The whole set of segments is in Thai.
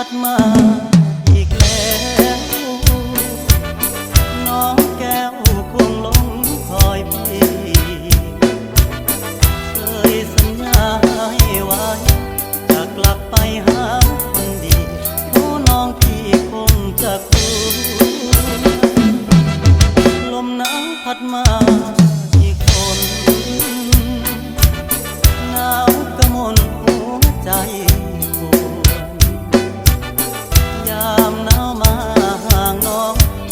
ัดมาอีกแล้ว น้องแก้วคงลงคอยพี่ เคยสัญญาให้ไว้จะกลับไปหาคนดีโอ้น้องพี่คงจะคุ้นลมหนาวพัดมาอีกคนหนาวกระมนหัวใจ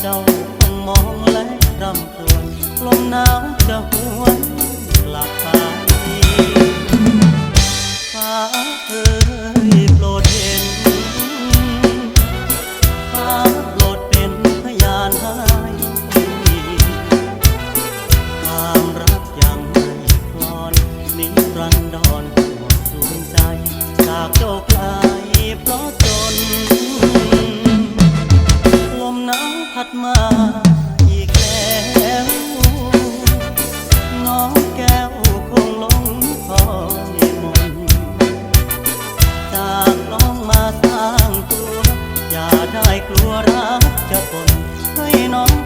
จ้าคงมองและรำครวญลมหนาวจะหวนกลับไปฟ้าเอ่ยโปรดเห็นฟ้าโปรดเป็นพยานให้ความรักยังไม่คลอนนิรันดร กลัวรักจะปนให้น้อง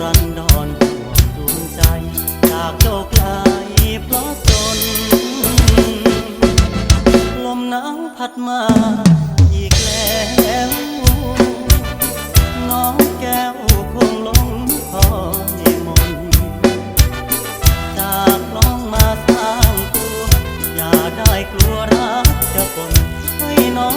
รันดอนห่วงดวงใจ จากโชคลายเพราะจน ลมหนาวพัดมาอีกแล้วน้องแก้วคงลงคอใยมน จากลองมาสร้างตัว อย่าได้กลัวรักจะปนให้น้อง